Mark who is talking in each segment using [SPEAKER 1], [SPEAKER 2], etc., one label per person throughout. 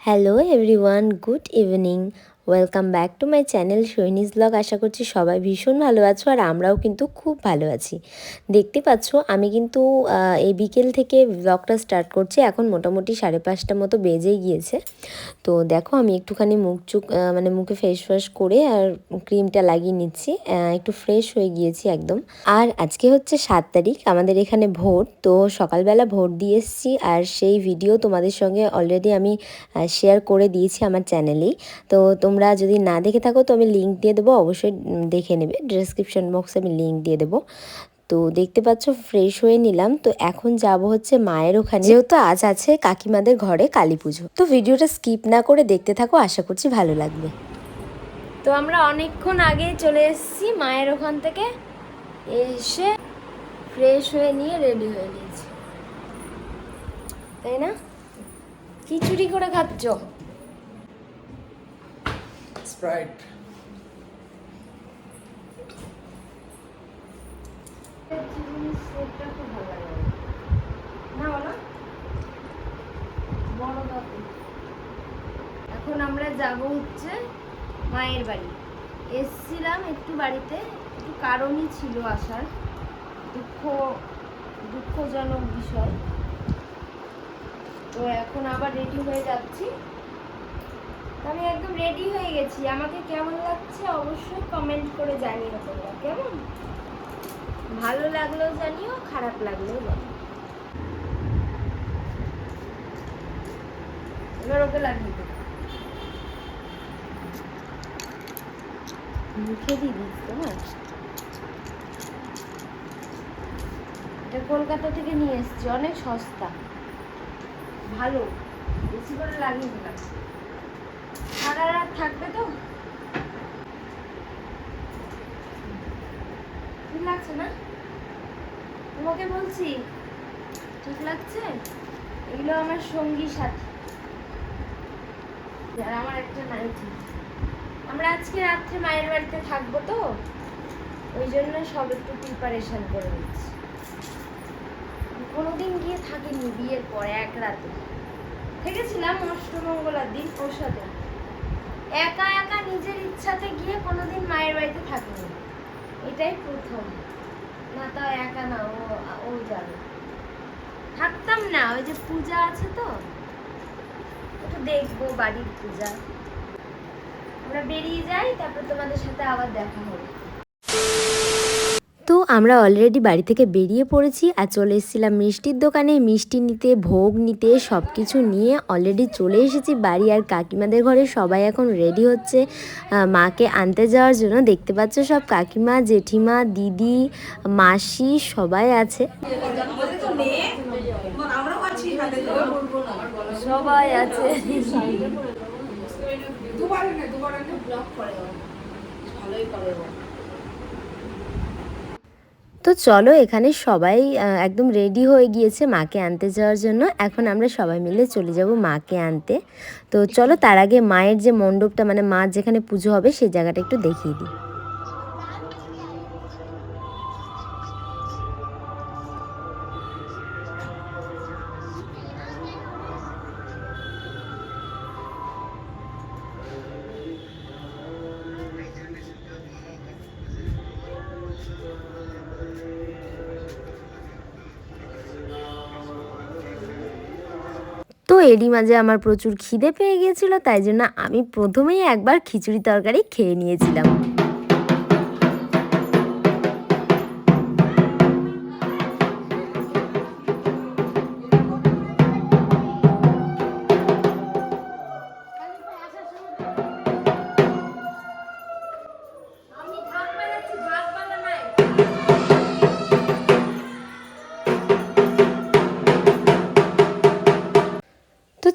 [SPEAKER 1] Hello everyone good evening Welcome back to my channel সৈনিস blog আশা করছি সবাই ভীষণ ভালো আছো আর আমরাও কিন্তু খুব ভালো আছি। দেখতে পাচ্ছ, আমি কিন্তু এই বিকেল থেকে ব্লগটা স্টার্ট করছি। এখন মোটামুটি সাড়ে পাঁচটা মতো বেজেই গিয়েছে। তো দেখো, আমি একটুখানি মুখ চুক মানে মুখে ফেস ওয়াশ করে আর ক্রিমটা লাগিয়ে নিচ্ছি। একটু ফ্রেশ হয়ে গিয়েছি একদম। আর আজকে হচ্ছে সাত তারিখ, আমাদের এখানে ভোট। তো সকালবেলা ভোট দিয়ে এসেছি আর সেই ভিডিও তোমাদের সঙ্গে অলরেডি আমি শেয়ার করে দিয়েছি আমার চ্যানেলেই তো তোমরা যদি না দেখে থাকো, তো আমি লিঙ্ক দিয়ে দেবো। অবশ্যই দেখে নেবে। ডিসক্রিপশন বক্সে আমি লিঙ্ক দিয়ে দেবো। তো দেখতে পাচ্ছ ফ্রেশ হয়ে নিলাম। তো এখন যাব হচ্ছে মায়ের ওখানে। যেহেতু আজ আছে কাকিমাদের ঘরে কালী পুজো। তো ভিডিওটা স্কিপ না করে দেখতে থাকো, আশা করছি ভালো লাগবে। তো আমরা অনেকক্ষণ আগে চলে এসেছি মায়ের ওখান থেকে। এসে ফ্রেশ হয়ে নিয়ে রেডি হয়ে নিয়েছি। তাই না? চুরি করে খাচ্ছ?
[SPEAKER 2] স্প্রাইট
[SPEAKER 1] এখন আমরা যাব হচ্ছে মায়ের বাড়ি। এসছিলাম একটু বাড়িতে, একটু কারণই ছিল আসার। দুঃখ, দুঃখজনক বিষয়। তো এখন আবার রেডি হয়ে যাচ্ছি। আমি একদম রেডি হয়ে গেছি। আমাকে কেমন লাগছে অবশ্যই কমেন্ট করে জানিও তোমরা, কেমন? ভালো লাগলেও জানিও, খারাপ লাগলেও জানিও এবার ওকে লাগিয়ে দেবো মুখে দিয়ে দিস তোমার এটা কলকাতা থেকে নিয়ে এসেছি, অনেক সস্তা। ভালো, বেশি করে লাগিয়ে দিলাম। সারা তোমাকে বলছি, ঠিক লাগছে? এগুলো আমার সঙ্গী সাথী। আর আমার একটা নাইটি আমরা আজকে রাত্রে মায়ের বাড়িতে থাকব তো? ওই জন্য সব একটু প্রিপারেশন করে নিচ্ছি। কোনোদিন গিয়ে থাকিনি বিয়ের পরে, এক রাতে। থেকেছিলাম অষ্টমঙ্গলার দিন, প্রসাদে। একা একা নিজের ইচ্ছাতে গিয়ে কোনোদিন মায়ের বাড়িতে থাকিনি। এটাই প্রথম। না তো একা না, ও ও যাবে। থাকতাম না, ওই যে পূজা আছে তো একটু দেখব বাড়ির পূজা। আমরা বেরিয়ে যাই, তারপর তোমাদের সাথে আবার দেখা হবে। আমরা অলরেডি বাড়ি থেকে বেরিয়ে পড়েছি আর চলে এসেছিলাম মিষ্টির দোকানে। মিষ্টি নিতে, ভোগ নিতে সব কিছু নিয়ে অলরেডি চলে এসেছি বাড়ি আর কাকিমাদের ঘরে। সবাই এখন রেডি হচ্ছে মাকে আনতে যাওয়ার জন্য। দেখতে পাচ্ছ সব কাকিমা, জেঠিমা, দিদি, মাসি সবাই আছে। সবাই আছে। তো চলো এখানে সবাই একদম রেডি হয়ে গিয়েছে মাকে আনতে যাওয়ার জন্য। এখন আমরা সবাই মিলে চলে যাব মাকে আনতে। তো চলো তার আগে মায়ের যে মণ্ডপটা মানে মা যেখানে পুজো হবে, সেই জায়গাটা একটু দেখিয়ে দিই। এরই মাঝে আমার প্রচুর খিদে পেয়ে গিয়েছিল, তাই জন্য আমি প্রথমেই একবার খিচুড়ি তরকারি খেয়ে নিয়েছিলাম।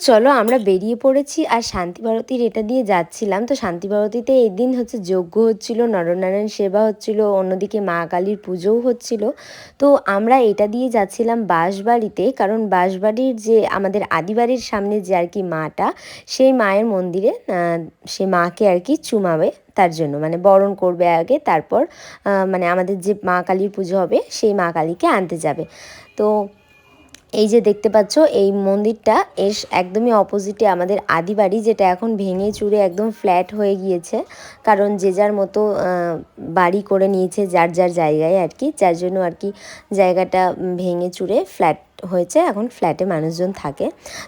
[SPEAKER 1] চলো আমরা বেরিয়ে পড়েছি আর শান্তি ভারতীর এটা দিয়ে যাচ্ছিলাম। তো শান্তি ভারতীতে এই দিন হচ্ছে যজ্ঞ হচ্ছিল, নরনারায়ণ সেবা হচ্ছিল, অন্যদিকে মা কালীর পুজোও হচ্ছিল। তো আমরা এটা দিয়ে যাচ্ছিলাম বাঁশবাড়িতে, কারণ বাঁশবাড়ির যে আমাদের আদিবাড়ির সামনে যে আর কি মাটা, সেই মায়ের মন্দিরে সে মাকে আর কি চুমাবে তার জন্য মানে বরণ করবে আগে, তারপর মানে আমাদের যে মা কালীর পুজো হবে, সেই মা কালীকে আনতে যাবে। তো এই যে দেখতে পাচ্ছ, এই মন্দিরটা এস একদমই অপোজিটে আমাদের আদি বাড়ি, যেটা এখন ভেঙে চুরে একদম ফ্ল্যাট হয়ে গিয়েছে। কারণ যে যার মতো বাড়ি করে নিয়েছে যার যার জায়গায় আর কি, যার জন্য আর কি জায়গাটা ভেঙে চুরে ফ্ল্যাট হয়েছে, এখন ফ্ল্যাটে মানুষজন থাকে।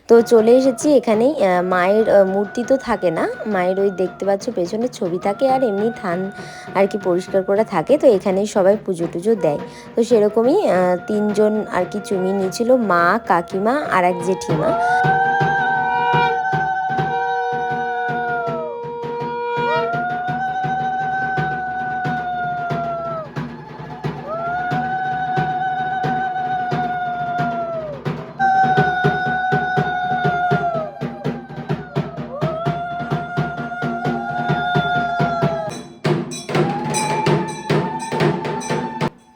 [SPEAKER 1] তো চলে এসেছি এখানেই মায়ের মূর্তি তো থাকে না। মায়ের ওই দেখতে পাচ্ছ, পেছনে ছবি থাকে আর এমনি থান আর কি পরিষ্কার করা থাকে। তো এখানেই সবাই পুজো টুজো দেয়। তো সেরকমই তিনজন আর কি চুমি নিয়েছিল, মা, কাকিমা আর এক জেঠিমা।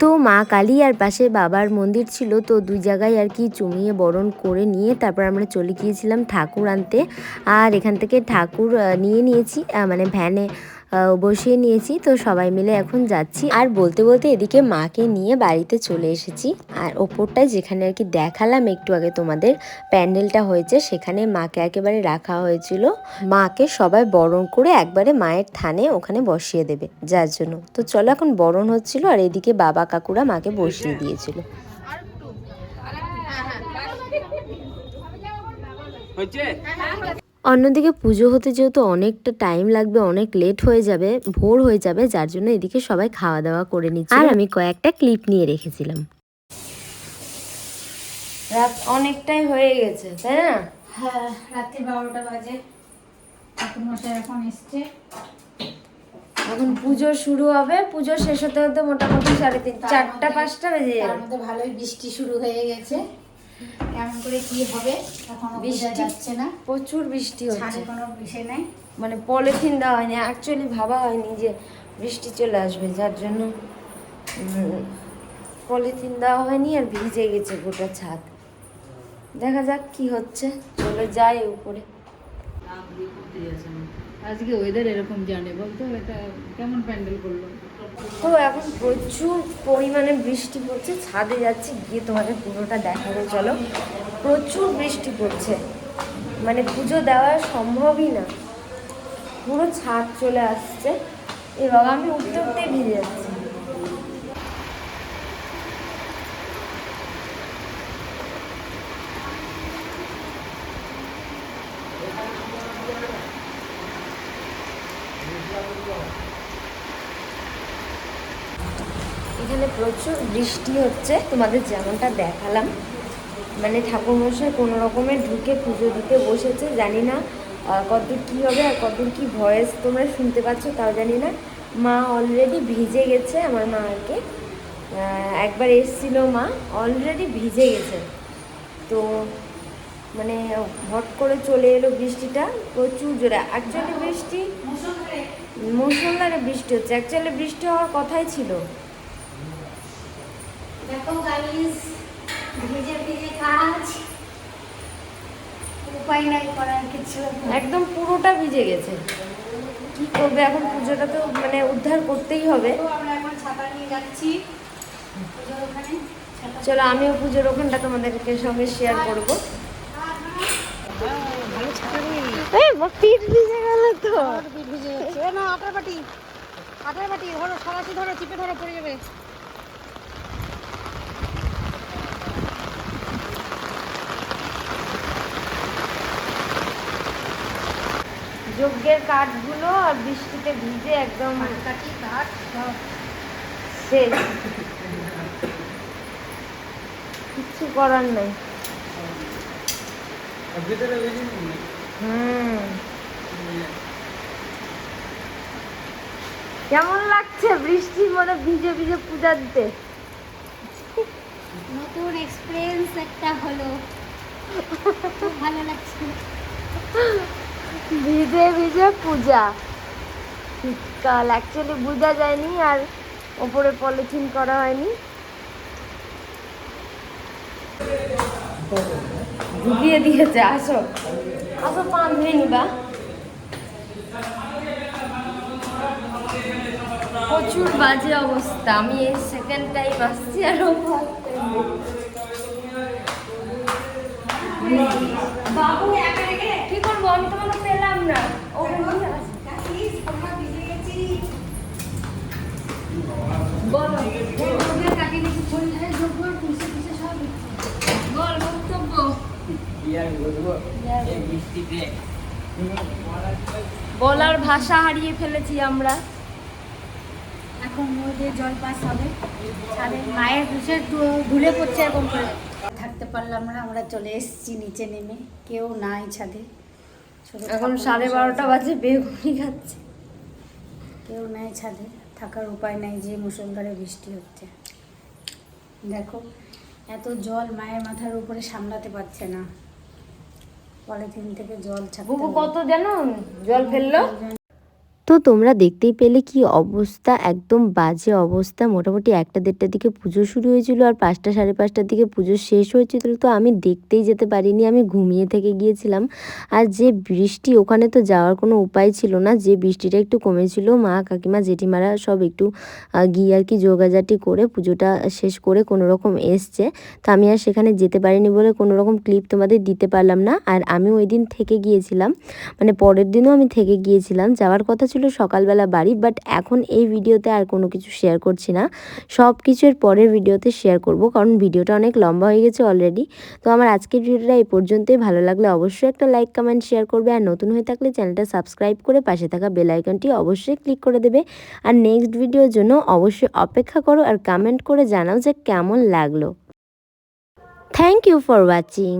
[SPEAKER 1] তো মা কালী আর পাশে বাবার মন্দির ছিল, তো দুই জায়গায় আর কি চুমিয়ে বরণ করে নিয়ে তারপর আমরা চলে গিয়েছিলাম ঠাকুর আনতে। আর এখান থেকে ঠাকুর নিয়ে নিয়েছি মানে ভ্যানে বসিয়ে নিয়েছি। তো সবাই মিলে এখন যাচ্ছি। আর বলতে বলতে এদিকে মাকে নিয়ে বাড়িতে চলে এসেছি। আর ওপরটায় যেখানে আর কি দেখালাম, একটু আগে তোমাদের প্যান্ডেলটা হয়েছে, সেখানে মাকে একেবারে রাখা হয়েছিল। মাকে সবাই বরণ করে একবারে মায়ের থানে ওখানে বসিয়ে দেবে, যার জন্য। তো চলো এখন বরণ হচ্ছিল আর এদিকে বাবা কাকুরা মাকে বসিয়ে দিয়েছিল।
[SPEAKER 2] হচ্ছে
[SPEAKER 1] অন্যদিকে পুজো হতে যেহেতু অনেকটা টাইম লাগবে অনেক লেট হয়ে যাবে ভোর হয়ে যাবে যার জন্য এদিকে সবাই খাওয়া দাওয়া করে নিচ্ছে। আর আমি কয়েকটা ক্লিপ নিয়ে রেখেছিলাম। রাত অনেকটাই হয়ে গেছে তাই না?
[SPEAKER 3] হ্যাঁ রাত্রি বারোটা বাজে। ঠাকুর মশাই এখন এসছে।
[SPEAKER 1] এখন পুজো শুরু হবে পুজো শেষ হতে হতে মোটামুটি সাড়ে তিন চারটা পাঁচটা বেজে যাবে।
[SPEAKER 3] ভালোই বৃষ্টি শুরু হয়ে গেছে। কেমন করে কি হবে এখনও বোঝা
[SPEAKER 1] বৃষ্টি-
[SPEAKER 3] যাচ্ছে না।
[SPEAKER 1] প্রচুর বৃষ্টি হচ্ছে।
[SPEAKER 3] কোনো বিষয় নাই?
[SPEAKER 1] মানে পলিথিন দেওয়া হয়নি অ্যাকচুয়ালি ভাবা হয়নি যে বৃষ্টি চলে আসবে যার জন্য পলিথিন দেওয়া হয়নি আর ভিজে গেছে গোটা ছাদ। দেখা যাক কি হচ্ছে চলে যায় উপরে।
[SPEAKER 4] আজকে ওয়েদার এরকম জানে বলতো এটা কেমন প্যান্ডেল করল?
[SPEAKER 1] তো এখন প্রচুর পরিমাণে বৃষ্টি পড়ছে, ছাদে যাচ্ছি, গিয়ে তোমাদের পুরোটা দেখাবো, চলো। প্রচুর বৃষ্টি পড়ছে। মানে পুজো দেওয়া সম্ভবই না। পুরো ছাদ চলে আসছে। এ বাবা, আমি উঠতে উঠতে ভিজে যাচ্ছি। এখানে প্রচুর বৃষ্টি হচ্ছে তোমাদের যেমনটা দেখালাম। মানে ঠাকুরমশাই কোনো রকমের ঢুকে পুজো দিতে বসেছে জানি না কতদূর কী হবে আর কতদূর কী ভয়েস তোমরা শুনতে পাচ্ছ তাও জানি না। মা অলরেডি ভিজে গেছে আমার মা আর কি আহ, একবার এসছিল মা অলরেডি ভিজে গেছে। তো মানে হট করে চলে এলো বৃষ্টিটা প্রচুর জোরে। অ্যাকচুয়ালি বৃষ্টি মুসলধারে বৃষ্টি হচ্ছে। অ্যাকচুয়ালি বৃষ্টি হওয়ার কথাই ছিল।
[SPEAKER 3] দেখো গাইস ভিজে ভিজে কাজ উপায় নাই করার কিছু
[SPEAKER 1] একদম পুরোটা ভিজে গেছে কি করবে এখন পুজোটা তো মানে উদ্ধার করতেই হবে
[SPEAKER 3] আমরা এখন ছাতা নিয়ে যাচ্ছি পুজোর ওখানে ছাতা
[SPEAKER 1] চলো আমিও পুজোর ওখানটা তোমাদেরকে সঙ্গে শেয়ার করব পিঠ ভিজে গেল তো
[SPEAKER 3] না আটার বাটি আটার বাটি ধরো সরাসরি ধরো চিপে ধরো পড়ে যাবে
[SPEAKER 1] যজ্ঞের কাঠগুলো আর বৃষ্টিতে ভিজে একদম
[SPEAKER 3] কাটি কাঠ সব।
[SPEAKER 1] শেষ। কিচ্ছু করার নাই। হুম। কেমন লাগছে বৃষ্টির মধ্যে ভিজে ভিজে পূজা দিতে?
[SPEAKER 3] নতুন এক্সপিরিয়েন্স একটা হলো। খুব ভালো লাগছে।
[SPEAKER 1] ভিজে ভিজে পূজা। শীতকাল অ্যাকচুয়ালি বোঝা যায়নি আর ওপরে পলিথিন করা হয়নি। ডুবিয়ে দিয়েছে, আসো। আসো, পান ধুয়ে নিবা। প্রচুর বাজে অবস্থা, আমি এই সেকেন্ড টাইম আসছি আর।
[SPEAKER 3] বাবু
[SPEAKER 1] বলার ভাষা হারিয়ে ফেলেছি আমরা।
[SPEAKER 3] এখন ওদের জল পাস হবে। মায়ের বুসে ধুলে পড়ছে এরকম করে। থাকতে পারলাম না আমরা চলে এসেছি নিচে নেমে। কেউ নাই ছাদে।
[SPEAKER 1] এখন সাড়ে বারোটা বাজে বেগুনি খাচ্ছে।
[SPEAKER 3] কেউ নাই ছাদে। থাকার উপায় নাই যে মুসলধারে বৃষ্টি হচ্ছে। দেখো এত জল মায়ের মাথার উপরে সামলাতে পারছে না। পলিথিন থেকে জল ছাড়তে
[SPEAKER 1] বুবু কত জানো? জল ফেলল। তো তোমরা দেখতেই পেলে কি অবস্থা, একদম বাজে অবস্থা। মোটামুটি একটা দেড়টার দিকে পুজো শুরু হয়েছিল আর পাঁচটা সাড়ে পাঁচটার দিকে পুজো শেষ হয়েছিল। তো আমি দেখতেই যেতে পারিনি, আমি ঘুমিয়ে থেকে গিয়েছিলাম। আর যে বৃষ্টি, ওখানে তো যাওয়ার কোনো উপায় ছিল না। যে বৃষ্টিটা একটু কমেছিল, মা, কাকিমা, জেঠিমারা সব একটু গিয়ে আর কি যোগাযাটি করে পুজোটা শেষ করে কোনো রকম এসছে। তো আমি আর সেখানে যেতে পারিনি বলে কোনো রকম ক্লিপ তোমাদের দিতে পারলাম না। আর আমি ওই দিন থেকে গিয়েছিলাম মানে পরের দিনও আমি থেকে গিয়েছিলাম। যাওয়ার কথা ছিল সকালবেলা বাড়ি বাট এখন এই ভিডিওতে আর কোনো কিছু শেয়ার করছি না। সব কিছুর পরের ভিডিওতে শেয়ার করব, কারণ ভিডিওটা অনেক লম্বা হয়ে গেছে অলরেডি তো আমার আজকের ভিডিওটা এই পর্যন্তই। ভালো লাগলে অবশ্যই একটা লাইক কমেন্ট শেয়ার করবে। আর নতুন হয়ে থাকলে চ্যানেলটা সাবস্ক্রাইব করে পাশে থাকা বেল আইকনটি অবশ্যই ক্লিক করে দেবে। আর নেক্সট ভিডিওর জন্য অবশ্যই অপেক্ষা করো আর কমেন্ট করে জানাও যে কেমন লাগল। Thank you for watching